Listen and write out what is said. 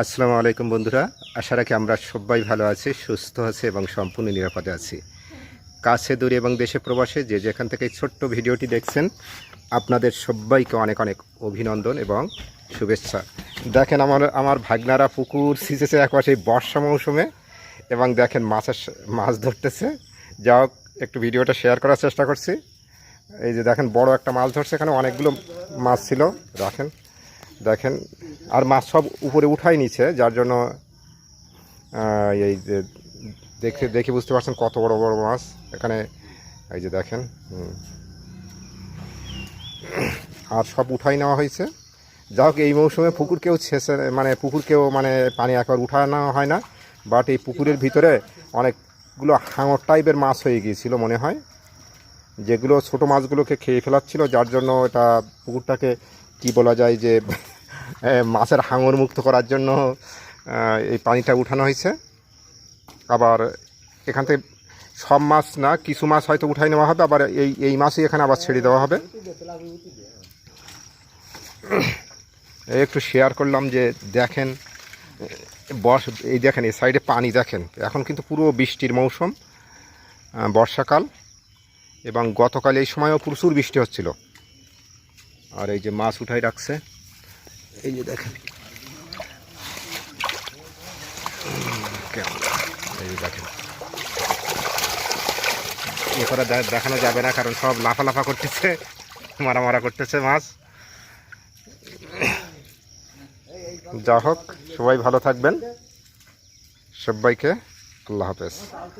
আসসালামু আলাইকুম বন্ধুরা। আশা রাখি আমরা সবাই ভালো আছি, সুস্থ আছি এবং সম্পূর্ণ নিরাপদে আছি। কাছে, দূরে এবং দেশে প্রবাসে যে যেখান থেকে ছোট্ট ভিডিওটি দেখছেন, আপনাদের সবাইকে অনেক অনেক অভিনন্দন এবং শুভেচ্ছা। দেখেন আমার আমার ভাগনারা পুকুর সিঁচেছে একবার সেই বর্ষা মৌসুমে এবং দেখেন মাছের মাছ ধরতেছে। যা হোক একটু ভিডিওটা শেয়ার করার চেষ্টা করছি। এই যে দেখেন, বড় একটা মাছ ধরছে এখানে, অনেকগুলো মাছ ছিল। রাখেন, দেখেন, আর মাছ সব উপরে উঠাই নিচ্ছে যার জন্য এই যে দেখে দেখে বুঝতে পারছেন কত বড় বড় মাছ। এখানে, এই যে দেখেন আর সব উঠাই নেওয়া হয়েছে। যা হোক, এই মৌসুমে পুকুর কেউ ছেঁচে মানে পুকুর কেউ মানে পানি একবার উঠানো হয় না, বাট এই পুকুরের ভিতরে অনেকগুলো হাঙর টাইপের মাছ হয়ে গিয়েছিল মনে হয়। যেগুলো ছোট মাছগুলোকে খেয়ে ফেলাচ্ছিল, যার জন্য এটা পুকুরটাকে কি বলা যায় যে মাছের হাঙর মুক্ত করার জন্য এই পানিটা উঠানো হয়েছে। আবার এখান থেকে সব মাছ না, কিছু মাছ হয়তো উঠাই নেওয়া হবে, আবার এই এই মাছই এখানে আবার ছেড়ে দেওয়া হবে। একটু শেয়ার করলাম যে, দেখেন বর্ষ, এই দেখেন, এই সাইডে পানি দেখেন। এখন কিন্তু পুরো বৃষ্টির মৌসুম বর্ষাকাল, এবং গতকাল এই সময়ও প্রচুর বৃষ্টি হচ্ছিল। আর এই যে মাছ উঠাই রাখছে, এই যে দেখেন। এই যে দেখেন। এ করে দেখানো যাবে না, কারণ সব লাফা লাফা করতেছে মারা মারা করতেছে মাছ। যা হোক সবাই ভালো থাকবেন। সবাইকে আল্লাহ হাফেজ।